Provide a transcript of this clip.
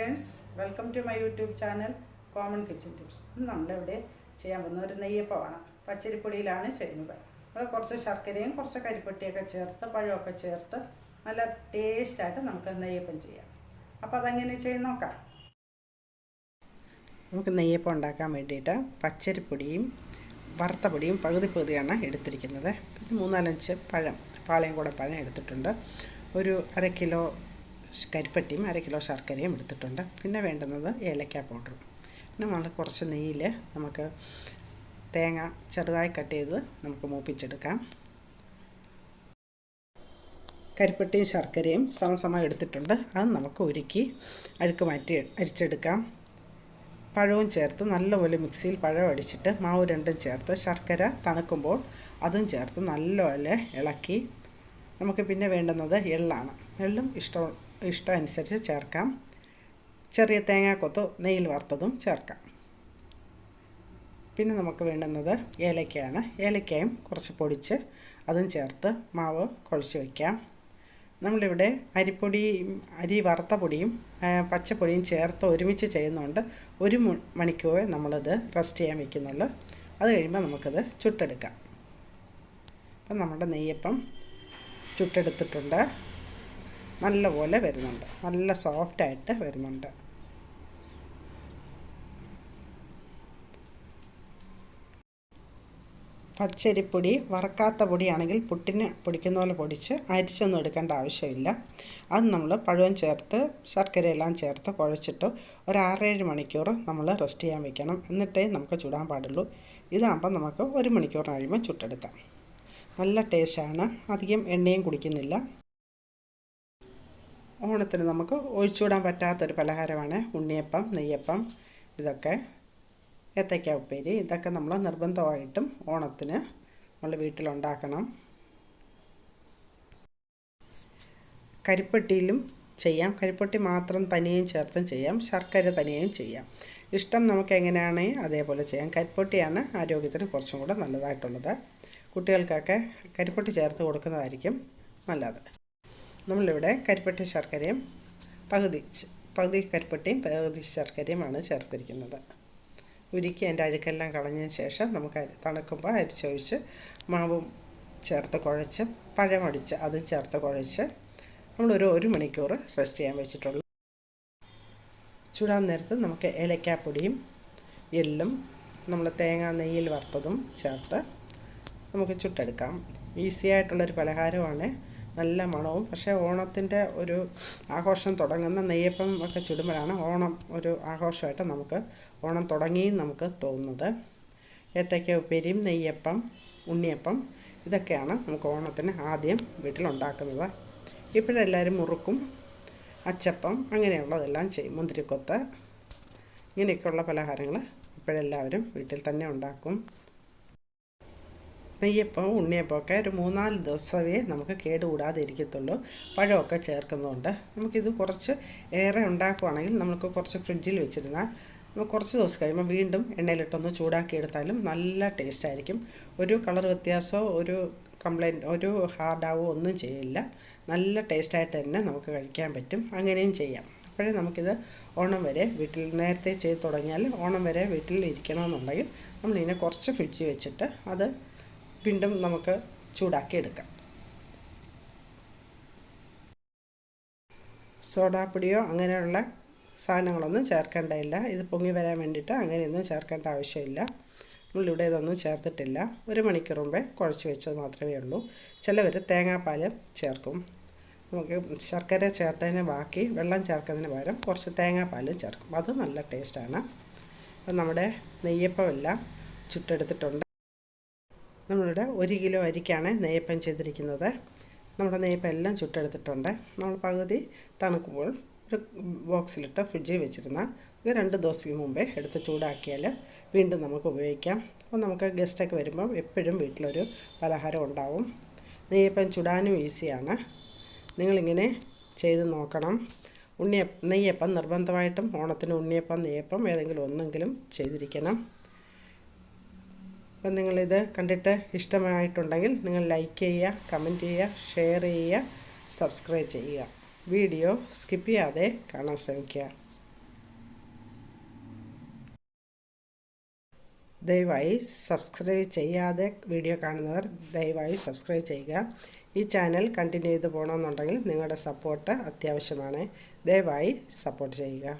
Friends welcome to my YouTube channel common kitchen tips നമ്മളിവിടെ ചെയ്യാൻ പോകുന്ന ഒരു നെയ്യപ്പമാണ്. പച്ചരിപ്പൊടിയിലാണ് ചെയ്യുന്നത്. നമ്മൾ കുറച്ച് ശർക്കരയും കുറച്ച് കരിപ്പൊട്ടിയൊക്കെ ചേർത്ത് പഴമൊക്കെ ചേർത്ത് നല്ല ടേസ്റ്റായിട്ട് നമുക്ക് നെയ്യപ്പം ചെയ്യാം. അപ്പോൾ അതെങ്ങനെ ചെയ്ത് നോക്കാം. നമുക്ക് നെയ്യപ്പം ഉണ്ടാക്കാൻ വേണ്ടിയിട്ട് പച്ചരിപ്പൊടിയും വറുത്ത പൊടിയും പകുതി പകുതിയാണ് എടുത്തിരിക്കുന്നത്. പിന്നെ മൂന്നാലഞ്ച് പഴം പാളയം കൂടെ പഴം എടുത്തിട്ടുണ്ട്. ഒരു അര കിലോ കരിപ്പട്ടിയും അര കിലോ ശർക്കരയും എടുത്തിട്ടുണ്ട്. പിന്നെ വേണ്ടുന്നത് ഏലക്ക പൗഡറും. പിന്നെ നമ്മൾ കുറച്ച് നെയ്യിൽ നമുക്ക് തേങ്ങ ചെറുതായി കട്ട് ചെയ്ത് നമുക്ക് മൂപ്പിച്ചെടുക്കാം. കരിപ്പട്ടിയും ശർക്കരയും സമസമായി എടുത്തിട്ടുണ്ട്. അത് നമുക്ക് ഉരുക്കി അഴുക്ക് മാറ്റി അരിച്ചെടുക്കാം. പഴവും ചേർത്ത് നല്ലപോലെ മിക്സിയിൽ പഴം അടിച്ചിട്ട് മാവ് രണ്ടും ചേർത്ത് ശർക്കര തണുക്കുമ്പോൾ അതും ചേർത്ത് നല്ലപോലെ ഇളക്കി. നമുക്ക് പിന്നെ വേണ്ടുന്നത് എള്ളാണ്. എള്ളും ഇഷ്ടം ഇഷ്ടം അനുസരിച്ച് ചേർക്കാം. ചെറിയ തേങ്ങാക്കൊത്ത് നെയ്യിൽ വറുത്തതും ചേർക്കാം. പിന്നെ നമുക്ക് വേണ്ടുന്നത് ഏലക്കയാണ്. ഏലക്കയും കുറച്ച് പൊടിച്ച് അതും ചേർത്ത് മാവ് കുഴച്ച് വയ്ക്കാം. നമ്മളിവിടെ അരിപ്പൊടിയും അരി വറുത്ത പൊടിയും പച്ചപ്പൊടിയും ചേർത്ത് ഒരുമിച്ച് ചെയ്യുന്നതുകൊണ്ട് ഒരു മണിക്കൂറേ നമ്മളിത് റെസ്റ്റ് ചെയ്യാൻ വയ്ക്കുന്നുള്ളൂ. അത് കഴിയുമ്പോൾ നമുക്കത് ചുട്ടെടുക്കാം. അപ്പം നമ്മുടെ നെയ്യപ്പം ചുട്ടെടുത്തിട്ടുണ്ട്. നല്ലപോലെ വരുന്നുണ്ട്. നല്ല സോഫ്റ്റായിട്ട് വരുന്നുണ്ട്. പച്ചരിപ്പൊടി വറക്കാത്ത പൊടിയാണെങ്കിൽ പുട്ടിന് പൊടിക്കുന്ന പോലെ പൊടിച്ച് അരിച്ചൊന്നും എടുക്കേണ്ട ആവശ്യമില്ല. അത് നമ്മൾ പഴവും ചേർത്ത് ശർക്കരയെല്ലാം ചേർത്ത് കുഴച്ചിട്ട് ഒരു ആറേഴ് മണിക്കൂർ നമ്മൾ റെസ്റ്റ് ചെയ്യാൻ വെക്കണം. എന്നിട്ടേ നമുക്ക് ചുടാൻ പാടുള്ളൂ. ഇതാകുമ്പോൾ നമുക്ക് ഒരു മണിക്കൂർ കഴിയുമ്പോൾ ചുട്ടെടുക്കാം. നല്ല ടേസ്റ്റാണ് അധികം എണ്ണയും കുടിക്കുന്നില്ല. ഓണത്തിന് നമുക്ക് ഒഴിച്ചുവിടാൻ പറ്റാത്തൊരു പലഹാരമാണ് ഉണ്ണിയപ്പം നെയ്യപ്പം ഇതൊക്കെ ഏത്തയ്ക്ക ഉപ്പേരി. ഇതൊക്കെ നമ്മൾ നിർബന്ധമായിട്ടും ഓണത്തിന് നമ്മൾ വീട്ടിലുണ്ടാക്കണം. കരിപ്പെട്ടിയിലും ചെയ്യാം. കരിപ്പെട്ടി മാത്രം തനിയും ചേർത്തും ചെയ്യാം. ശർക്കര തനിയും ചെയ്യാം. ഇഷ്ടം നമുക്ക് എങ്ങനെയാണ് അതേപോലെ ചെയ്യാം. കരിപ്പൊട്ടിയാണ് ആരോഗ്യത്തിന് കുറച്ചും കൂടെ നല്ലതായിട്ടുള്ളത്. കുട്ടികൾക്കൊക്കെ കരിപ്പൊട്ടി ചേർത്ത് കൊടുക്കുന്നതായിരിക്കും നല്ലത്. നമ്മളിവിടെ കരിപ്പട്ടി ശർക്കരയും പകുതി പകുതി കരിപ്പട്ടിയും പകുതി ശർക്കരയുമാണ് ചേർത്തിരിക്കുന്നത്. ഉരുക്കി അതിന്റെ അഴുക്കെല്ലാം കളഞ്ഞതിന് ശേഷം നമുക്ക് തണുക്കുമ്പോൾ അരിച്ചൊഴിച്ച് മാവും ചേർത്ത് കുഴച്ച് പഴമടിച്ച് അതും ചേർത്ത് കുഴച്ച് നമ്മളൊരു ഒരു മണിക്കൂർ റെസ്റ്റ് ചെയ്യാൻ വെച്ചിട്ടുള്ളൂ. ചൂടാൻ നേരത്ത് നമുക്ക് ഏലക്കാപ്പൊടിയും എള്ളും നമ്മൾ തേങ്ങ നെയ്യിൽ വറുത്തതും ചേർത്ത് നമുക്ക് ചുട്ടെടുക്കാം. ഈസി ആയിട്ടുള്ളൊരു പലഹാരമാണ് നല്ല മണവും. പക്ഷേ ഓണത്തിന്റെ ഒരു ആഘോഷം തുടങ്ങുന്ന നെയ്യപ്പം ഒക്കെ ചുടുമ്പോഴാണ് ഓണം ഒരു ആഘോഷമായിട്ട് നമുക്ക് ഓണം തുടങ്ങിയും നമുക്ക് തോന്നുന്നത്. ഏത്തയ്ക്ക ഉപ്പേരിയും നെയ്യപ്പം ഉണ്ണിയപ്പം ഇതൊക്കെയാണ് നമുക്ക് ഓണത്തിന് ആദ്യം വീട്ടിലുണ്ടാക്കുന്നത്. ഇപ്പോഴെല്ലാവരും മുറുക്കും അച്ചപ്പം അങ്ങനെയുള്ളതെല്ലാം ചെയ്യും. മുന്തിരിക്കൊത്ത് ഇങ്ങനെയൊക്കെയുള്ള പലഹാരങ്ങൾ ഇപ്പോഴെല്ലാവരും വീട്ടിൽ തന്നെ ഉണ്ടാക്കും. നെയ്യപ്പം ഉണ്ണിയപ്പമൊക്കെ ഒരു മൂന്നാൽ ദിവസമേ നമുക്ക് കേടുകൂടാതെ ഇരിക്കത്തുള്ളൂ പഴമൊക്കെ ചേർക്കുന്നതുകൊണ്ട്. നമുക്കിത് കുറച്ച് ഏറെ ഉണ്ടാക്കുവാണെങ്കിൽ നമുക്ക് കുറച്ച് ഫ്രിഡ്ജിൽ വെച്ചിരുന്നാൽ കുറച്ച് ദിവസം കഴിയുമ്പോൾ വീണ്ടും എണ്ണയിലിട്ടൊന്ന് ചൂടാക്കി എടുത്താലും നല്ല ടേസ്റ്റ് ആയിരിക്കും ഒരു കളർ വ്യത്യാസമോ ഒരു കംപ്ലൈന്റ് ഒരു ഹാർഡാവോ ഒന്നും ചെയ്യില്ല. നല്ല ടേസ്റ്റായിട്ട് തന്നെ നമുക്ക് കഴിക്കാൻ പറ്റും. അങ്ങനെയും ചെയ്യാം. അപ്പോഴേ നമുക്കിത് ഓണം വരെ വീട്ടിൽ നേരത്തെ ചെയ്ത് തുടങ്ങിയാൽ ഓണം വരെ വീട്ടിൽ ഇരിക്കണമെന്നുണ്ടെങ്കിൽ നമ്മളിതിനെ കുറച്ച് ഫ്രിഡ്ജ് വെച്ചിട്ട് അത് വീണ്ടും നമുക്ക് ചൂടാക്കി എടുക്കാം സോഡാപ്പൊടിയോ അങ്ങനെയുള്ള സാധനങ്ങളൊന്നും ചേർക്കേണ്ടതില്ല. ഇത് പൊങ്ങി വരാൻ വേണ്ടിയിട്ട് അങ്ങനെയൊന്നും ചേർക്കേണ്ട ആവശ്യമില്ല. നമ്മളിവിടെ ഇതൊന്നും ചേർത്തിട്ടില്ല. ഒരു മണിക്കൂർ മുമ്പേ കുഴച്ച് വെച്ചത് മാത്രമേ ഉള്ളൂ. ചിലവർ തേങ്ങാപ്പാൽ ചേർക്കും. നമുക്ക് ശർക്കര ചേർത്തതിന് ബാക്കി വെള്ളം ചേർക്കുന്നതിന് പകരം കുറച്ച് തേങ്ങാപ്പാലും ചേർക്കും. അത് നല്ല ടേസ്റ്റാണ്. അപ്പം നമ്മുടെ നെയ്യപ്പമെല്ലാം ചുട്ടെടുത്തിട്ടുണ്ട്. നമ്മളിവിടെ ഒരു കിലോ അരിക്കാണ് നെയ്യപ്പം ചെയ്തിരിക്കുന്നത്. നമ്മുടെ നെയ്യപ്പം എല്ലാം ചുട്ടെടുത്തിട്ടുണ്ട്. നമ്മൾ പകുതി തണുക്കുമ്പോൾ ഒരു ബോക്സിലിട്ട് ഫ്രിഡ്ജിൽ വെച്ചിരുന്നാൽ ഒരു രണ്ട് ദിവസത്തിന് മുമ്പേ എടുത്ത് ചൂടാക്കിയാൽ വീണ്ടും നമുക്ക് ഉപയോഗിക്കാം. അപ്പോൾ നമുക്ക് ഗസ്റ്റൊക്കെ വരുമ്പോൾ എപ്പോഴും വീട്ടിലൊരു പലഹാരം ഉണ്ടാവും. നെയ്യപ്പം ചുടാനും ഈസിയാണ്. നിങ്ങളിങ്ങനെ ചെയ്ത് നോക്കണം. ഉണ്ണിയപ്പം നെയ്യപ്പം നിർബന്ധമായിട്ടും ഓണത്തിന് ഉണ്ണിയപ്പം നെയ്യപ്പം ഏതെങ്കിലും ഒന്നെങ്കിലും ചെയ്തിരിക്കണം. അപ്പം നിങ്ങളിത് കണ്ടിട്ട് ഇഷ്ടമായിട്ടുണ്ടെങ്കിൽ നിങ്ങൾ ലൈക്ക് ചെയ്യുക കമന്റ് ചെയ്യുക ഷെയർ ചെയ്യുക സബ്സ്ക്രൈബ് ചെയ്യുക. വീഡിയോ സ്കിപ്പ് ചെയ്യാതെ കാണാൻ ശ്രമിക്കുക. ദയവായി സബ്സ്ക്രൈബ് ചെയ്യാതെ വീഡിയോ കാണുന്നവർ ദയവായി സബ്സ്ക്രൈബ് ചെയ്യുക. ഈ ചാനൽ കണ്ടിന്യൂ ചെയ്ത് പോകണമെന്നുണ്ടെങ്കിൽ നിങ്ങളുടെ സപ്പോർട്ട് അത്യാവശ്യമാണ്. ദയവായി സപ്പോർട്ട് ചെയ്യുക.